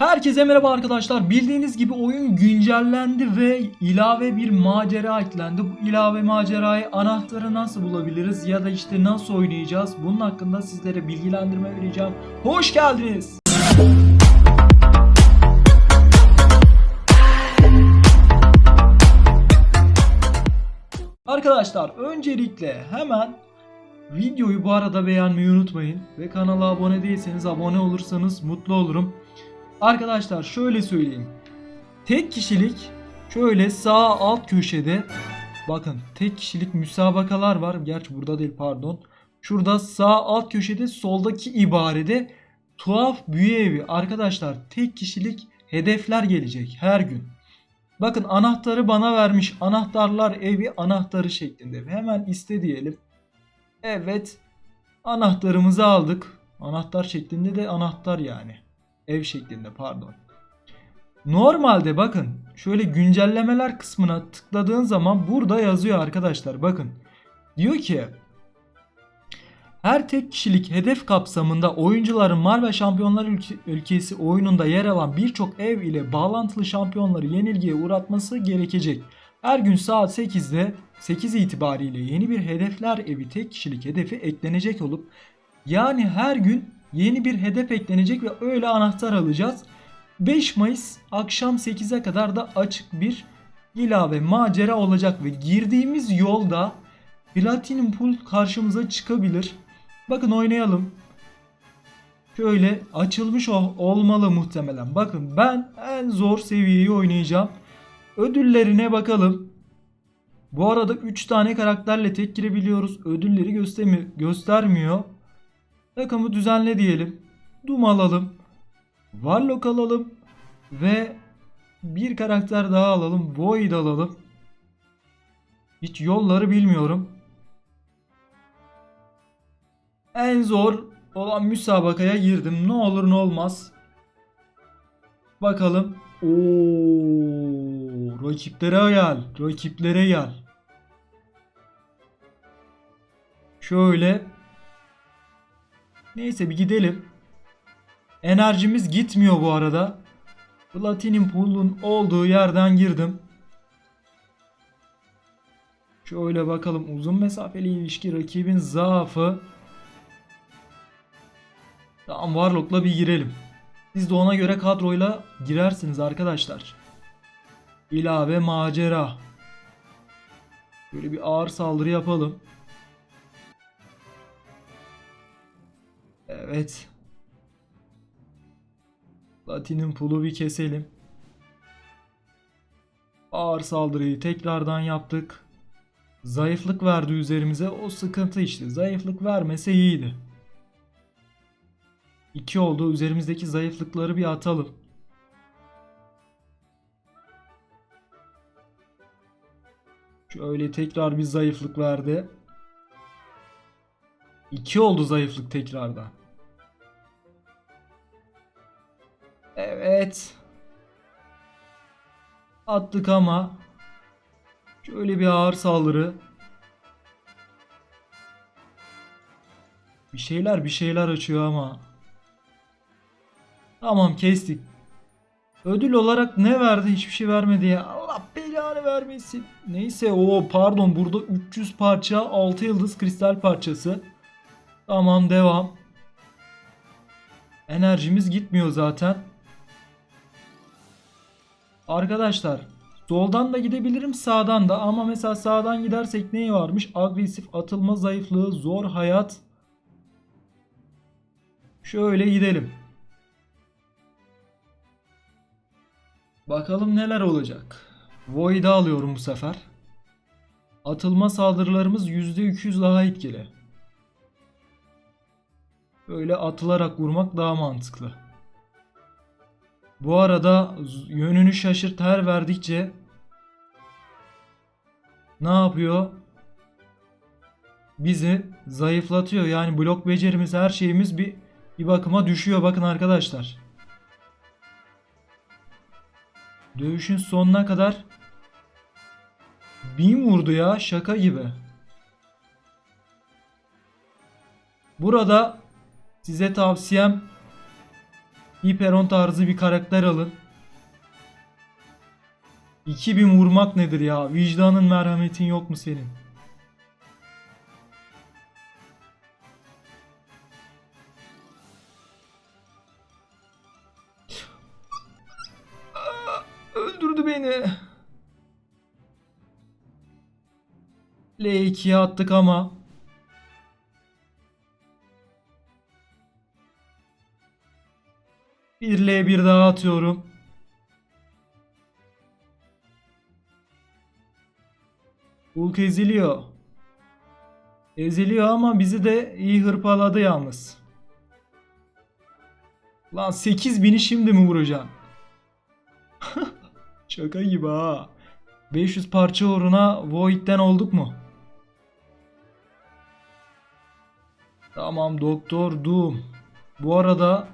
Herkese merhaba arkadaşlar. Bildiğiniz gibi oyun güncellendi ve ilave bir macera eklendi. Bu ilave macerayı anahtarı nasıl bulabiliriz ya da işte nasıl oynayacağız? Bunun hakkında sizlere bilgilendirme vereceğim. Hoş geldiniz. Arkadaşlar öncelikle hemen videoyu bu arada beğenmeyi unutmayın ve kanala abone değilseniz abone olursanız mutlu olurum. Arkadaşlar şöyle söyleyeyim. Tek kişilik şöyle sağ alt köşede bakın tek kişilik müsabakalar var. Gerçi burada değil pardon. Şurada sağ alt köşede soldaki ibarede tuhaf büyü evi. Arkadaşlar tek kişilik hedefler gelecek her gün. Bakın anahtarı bana vermiş. Anahtarlar evi anahtarı şeklinde. Hemen iste diyelim. Evet. Anahtarımızı aldık. Anahtar şeklinde de anahtar yani. Ev şeklinde pardon. Normalde bakın şöyle güncellemeler kısmına tıkladığın zaman burada yazıyor arkadaşlar bakın. Diyor ki her tek kişilik hedef kapsamında oyuncuların Marvel Şampiyonlar Ülke- Ülkesi oyununda yer alan birçok ev ile bağlantılı şampiyonları yenilgiye uğratması gerekecek. Her gün saat 8'de 8 itibariyle yeni bir hedefler evi tek kişilik hedefi eklenecek olup yani her gün yeni bir hedef eklenecek ve öyle anahtar alacağız. 5 Mayıs akşam 8'e kadar da açık bir ilave macera olacak ve girdiğimiz yolda Platinum Pool karşımıza çıkabilir. Bakın oynayalım. Şöyle açılmış ol- olmalı muhtemelen. Bakın ben en zor seviyeyi oynayacağım. Ödüllerine bakalım. Bu arada 3 tane karakterle tek girebiliyoruz. Ödülleri göstermi- göstermiyor. Takımı düzenle diyelim. Doom alalım. Warlock alalım. Ve bir karakter daha alalım. Void alalım. Hiç yolları bilmiyorum. En zor olan müsabakaya girdim. Ne olur ne olmaz. Bakalım. Oo, rakiplere gel. Rakiplere gel. Şöyle. Neyse bir gidelim. Enerjimiz gitmiyor bu arada. Platinum Pool'un olduğu yerden girdim. Şöyle bakalım uzun mesafeli ilişki rakibin zaafı. Tamam Warlock'la bir girelim. Siz de ona göre kadroyla girersiniz arkadaşlar. İlave macera. Böyle bir ağır saldırı yapalım. Evet. Platinum pulu bir keselim. Ağır saldırıyı tekrardan yaptık. Zayıflık verdi üzerimize. O sıkıntı işte. Zayıflık vermese iyiydi. 2 oldu. Üzerimizdeki zayıflıkları bir atalım. Şöyle tekrar bir zayıflık verdi. 2 oldu zayıflık tekrardan. Evet. Attık ama. Şöyle bir ağır saldırı. Bir şeyler bir şeyler açıyor ama. Tamam kestik. Ödül olarak ne verdi? Hiçbir şey vermedi ya. Allah belanı vermesin. Neyse o pardon burada 300 parça 6 yıldız kristal parçası. Tamam devam. Enerjimiz gitmiyor zaten. Arkadaşlar soldan da gidebilirim sağdan da ama mesela sağdan gidersek neyi varmış? Agresif atılma zayıflığı zor hayat. Şöyle gidelim. Bakalım neler olacak. Void'i alıyorum bu sefer. Atılma saldırılarımız %200 daha etkili. Böyle atılarak vurmak daha mantıklı. Bu arada yönünü şaşırt her verdikçe ne yapıyor? Bizi zayıflatıyor. Yani blok becerimiz her şeyimiz bir bir bakıma düşüyor bakın arkadaşlar. Dövüşün sonuna kadar bin vurdu ya şaka gibi. Burada size tavsiyem Hiperon tarzı bir karakter alın. 2000 vurmak nedir ya? Vicdanın merhametin yok mu senin? Aa, Öldürdü beni. L2'ye attık ama Bir L1 daha atıyorum. Hulk eziliyor. Eziliyor ama bizi de iyi hırpaladı yalnız. Lan 8000'i şimdi mi vuracağım? Şaka gibi ha. 500 parça uğruna Void'den olduk mu? Tamam Doktor Doom. Bu arada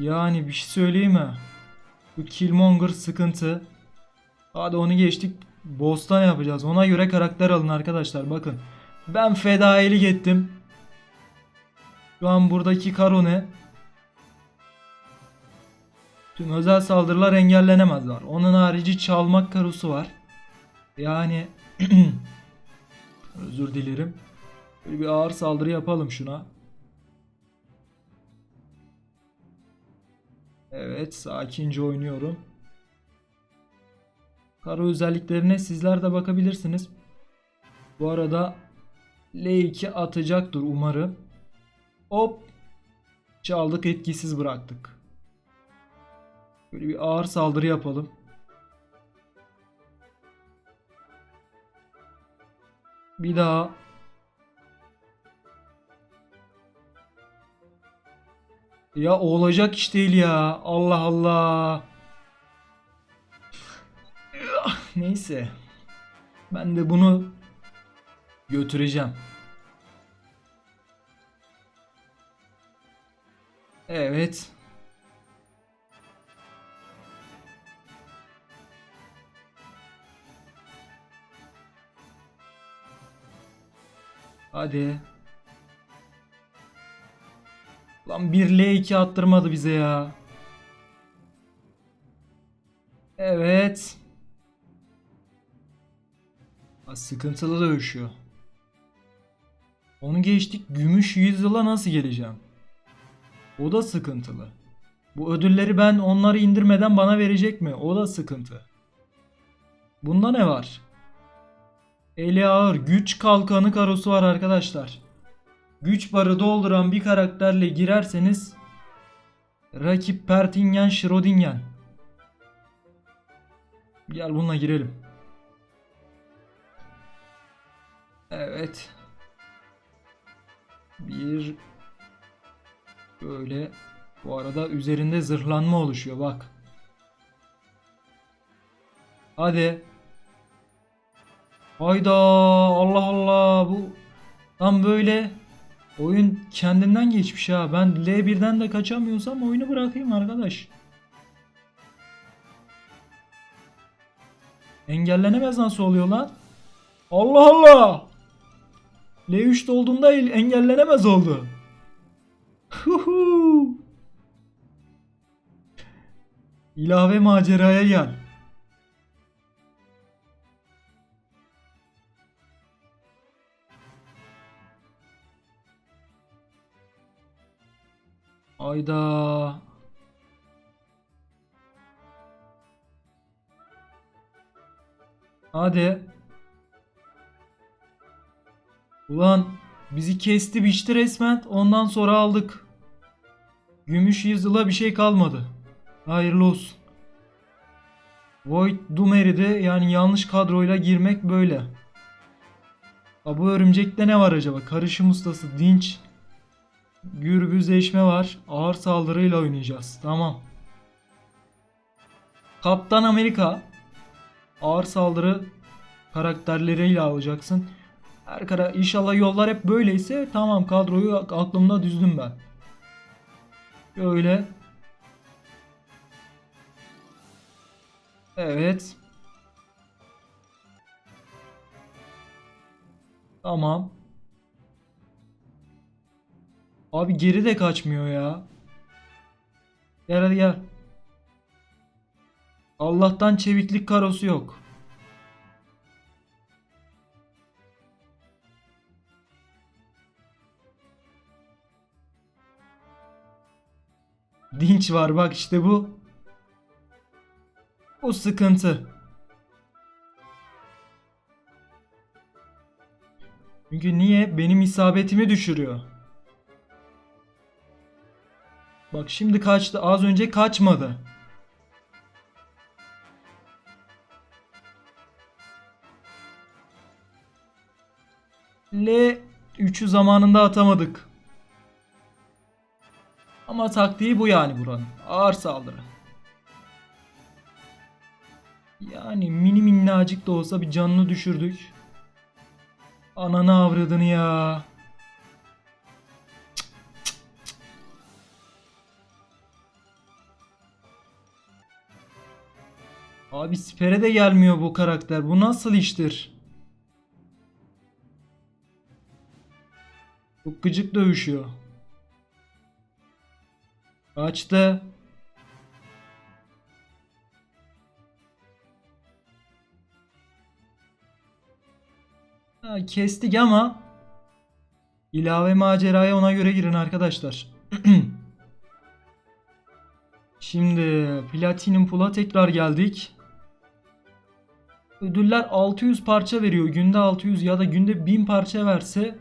yani bir şey söyleyeyim mi? Bu Killmonger sıkıntı. Hadi onu geçtik. Boss'ta ne yapacağız? Ona göre karakter alın arkadaşlar bakın. Ben fedailik ettim. Şu an buradaki karo ne? Tüm özel saldırılar engellenemezler. Onun harici çalmak karosu var. Yani özür dilerim. Böyle bir ağır saldırı yapalım şuna. Evet, sakince oynuyorum. Karo özelliklerine sizler de bakabilirsiniz. Bu arada L2 atacaktır umarım. Hop. Çaldık etkisiz bıraktık. Böyle bir ağır saldırı yapalım. Bir daha. Ya olacak iş değil ya. Allah Allah. Neyse. Ben de bunu götüreceğim. Evet. Hadi. Lan 1 L2 attırmadı bize ya. Evet. Ha, sıkıntılı dövüşüyor. Onu geçtik. Gümüş yüzyıla nasıl geleceğim? O da sıkıntılı. Bu ödülleri ben onları indirmeden bana verecek mi? O da sıkıntı. Bunda ne var? Eli ağır güç kalkanı karosu var arkadaşlar. Güç barı dolduran bir karakterle girerseniz rakip Pertingen Schrödinger. Gel bununla girelim. Evet. Bir böyle bu arada üzerinde zırhlanma oluşuyor bak. Hadi. Hayda Allah Allah bu tam böyle oyun kendinden geçmiş ha. Ben L1'den de kaçamıyorsam oyunu bırakayım arkadaş. Engellenemez nasıl oluyor lan? Allah Allah. L3'te olduğunda el- engellenemez oldu. İlave maceraya gel. Ayda. Hadi. Ulan bizi kesti biçti resmen. Ondan sonra aldık. Gümüş yüzyıla bir şey kalmadı. Hayırlı olsun. Void Dumer'i yani yanlış kadroyla girmek böyle. Ha, bu örümcekte ne var acaba? Karışım ustası dinç. Gürbüzleşme var. Ağır saldırıyla oynayacağız. Tamam. Kaptan Amerika. Ağır saldırı karakterleriyle alacaksın. Her kara inşallah yollar hep böyleyse tamam kadroyu aklımda düzdüm ben. Böyle. Evet. Tamam. Abi geri de kaçmıyor ya. Gel hadi gel. Allah'tan çeviklik karosu yok. Dinç var bak işte bu. Bu sıkıntı. Çünkü niye? Benim isabetimi düşürüyor. Bak şimdi kaçtı. Az önce kaçmadı. L 3'ü zamanında atamadık. Ama taktiği bu yani buranın. Ağır saldırı. Yani mini minnacık da olsa bir canını düşürdük. Ananı avradını ya. Abi sipere de gelmiyor bu karakter. Bu nasıl iştir? Çok gıcık dövüşüyor. Kaçtı. Ha, kestik ama ilave maceraya ona göre girin arkadaşlar. Şimdi Platinum Pool'a tekrar geldik. Ödüller 600 parça veriyor. Günde 600 ya da günde 1000 parça verse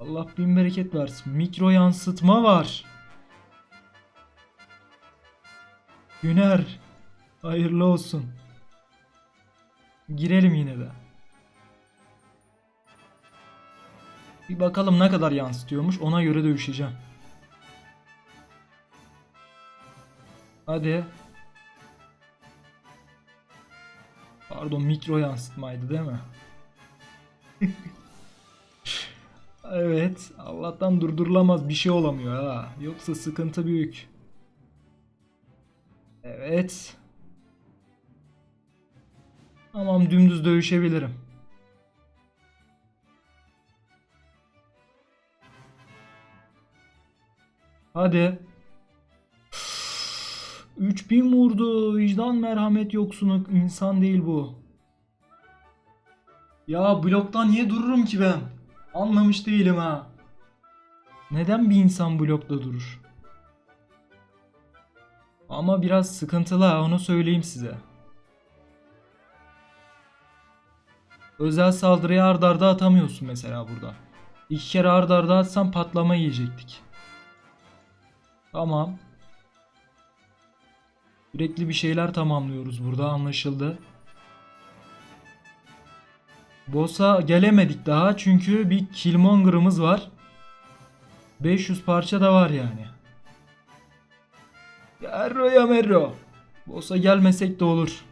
Allah bin bereket versin. Mikro yansıtma var. Güner. Hayırlı olsun. Girelim yine de. Bir bakalım ne kadar yansıtıyormuş. Ona göre dövüşeceğim. Hadi. Pardon mikro yansıtmaydı değil mi? evet. Allah'tan durdurulamaz bir şey olamıyor ha. Yoksa sıkıntı büyük. Evet. Tamam dümdüz dövüşebilirim. Hadi. 3000 vurdu. Vicdan merhamet yoksunu insan değil bu. Ya blokta niye dururum ki ben? Anlamış değilim ha. Neden bir insan blokta durur? Ama biraz sıkıntılı ha onu söyleyeyim size. Özel saldırıyı ard arda atamıyorsun mesela burada. İki kere ard arda atsan patlama yiyecektik. Tamam. Sürekli bir şeyler tamamlıyoruz burada anlaşıldı. Boss'a gelemedik daha çünkü bir Killmonger'ımız var. 500 parça da var yani. Yarro ya merro. Boss'a gelmesek de olur.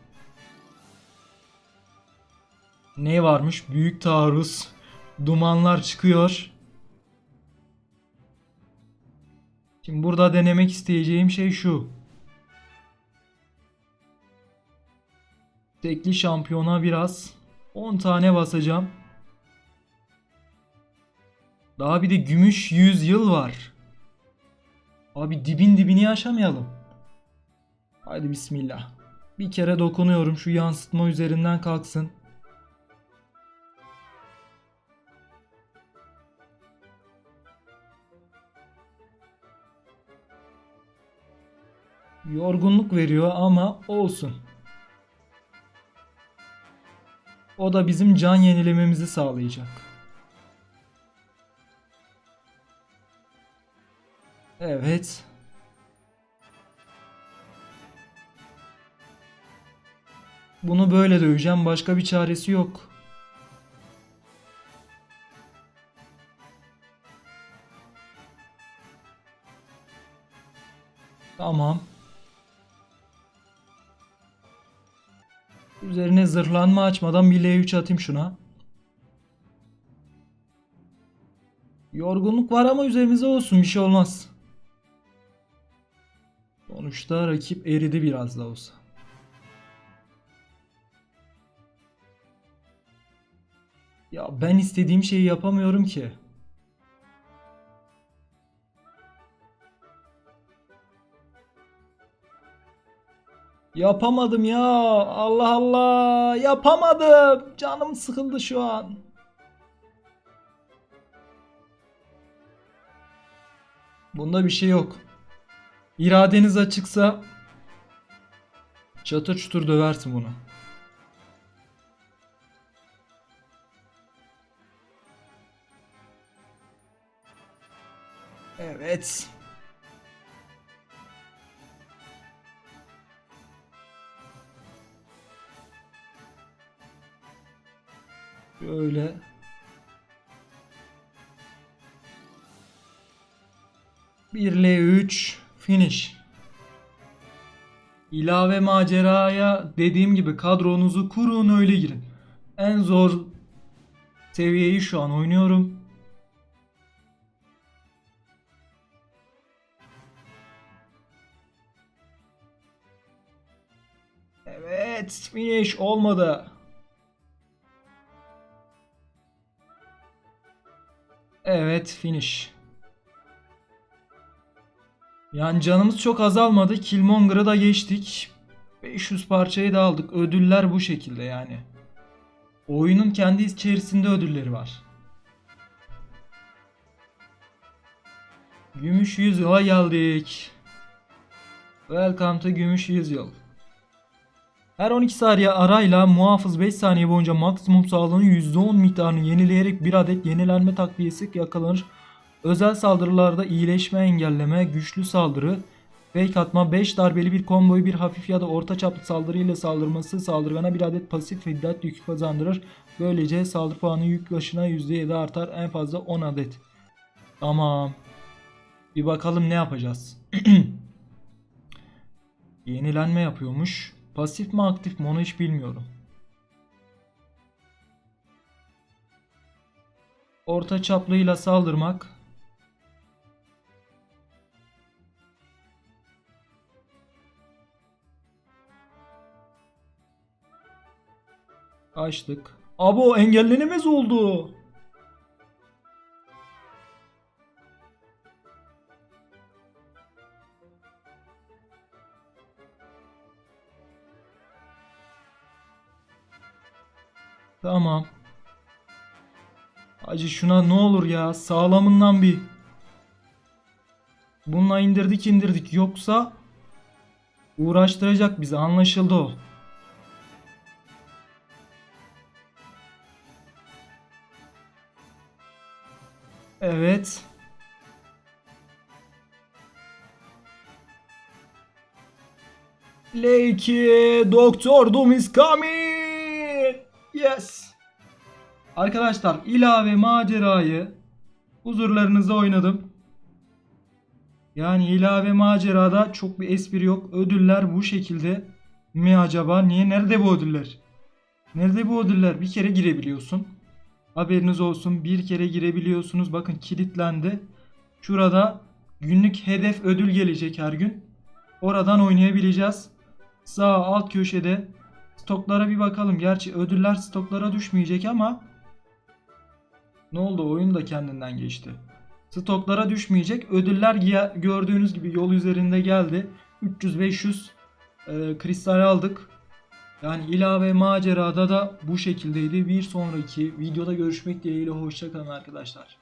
Ne varmış? Büyük taarruz. Dumanlar çıkıyor. Şimdi burada denemek isteyeceğim şey şu. Tekli şampiyona biraz 10 tane basacağım. Daha bir de gümüş 100 yıl var. Abi dibin dibini yaşamayalım. Haydi bismillah. Bir kere dokunuyorum şu yansıtma üzerinden kalksın. Yorgunluk veriyor ama olsun. O da bizim can yenilememizi sağlayacak. Evet. Bunu böyle döveceğim. Başka bir çaresi yok. Üzerine zırhlanma açmadan bir L3 atayım şuna. Yorgunluk var ama üzerimize olsun bir şey olmaz. Sonuçta rakip eridi biraz da olsa. Ya ben istediğim şeyi yapamıyorum ki. Yapamadım ya. Allah Allah. Yapamadım. Canım sıkıldı şu an. Bunda bir şey yok. İradeniz açıksa çatır çutur döversin bunu. Evet. Böyle. Bir l 3 finish. İlave maceraya dediğim gibi kadronuzu kurun öyle girin. En zor seviyeyi şu an oynuyorum. Evet, finish olmadı. Evet, finish. Yani canımız çok azalmadı. Killmonger'ı da geçtik. 500 parçayı da aldık. Ödüller bu şekilde yani. Oyunun kendi içerisinde ödülleri var. Gümüş yüzyıla geldik. Welcome to Gümüş yüzyıl. Her 12 saniye arayla muhafız 5 saniye boyunca maksimum sağlığının %10 miktarını yenileyerek bir adet yenilenme takviyesi yakalanır. Özel saldırılarda iyileşme engelleme, güçlü saldırı, fake atma, 5 darbeli bir komboyu bir hafif ya da orta çaplı saldırı ile saldırması saldırgana bir adet pasif hiddet yükü kazandırır. Böylece saldırı puanı yük başına %7 artar en fazla 10 adet. Tamam. Bir bakalım ne yapacağız. Yenilenme yapıyormuş. Pasif mi aktif mi onu hiç bilmiyorum. Orta çaplıyla saldırmak. Açtık. Abo engellenemez oldu. Tamam. Acı şuna ne olur ya sağlamından bir. Bununla indirdik indirdik yoksa uğraştıracak bizi anlaşıldı o. Evet. L2 Doktor Doom is coming. Yes. Arkadaşlar ilave macerayı huzurlarınızda oynadım. Yani ilave macerada çok bir espri yok. Ödüller bu şekilde mi acaba? Niye? Nerede bu ödüller? Nerede bu ödüller? Bir kere girebiliyorsun. Haberiniz olsun. Bir kere girebiliyorsunuz. Bakın kilitlendi. Şurada günlük hedef ödül gelecek her gün. Oradan oynayabileceğiz. Sağ alt köşede stoklara bir bakalım. Gerçi ödüller stoklara düşmeyecek ama ne oldu? Oyun da kendinden geçti. Stoklara düşmeyecek. Ödüller gördüğünüz gibi yol üzerinde geldi. 300-500 e, kristal aldık. Yani ilave macerada da bu şekildeydi. Bir sonraki videoda görüşmek dileğiyle hoşçakalın arkadaşlar.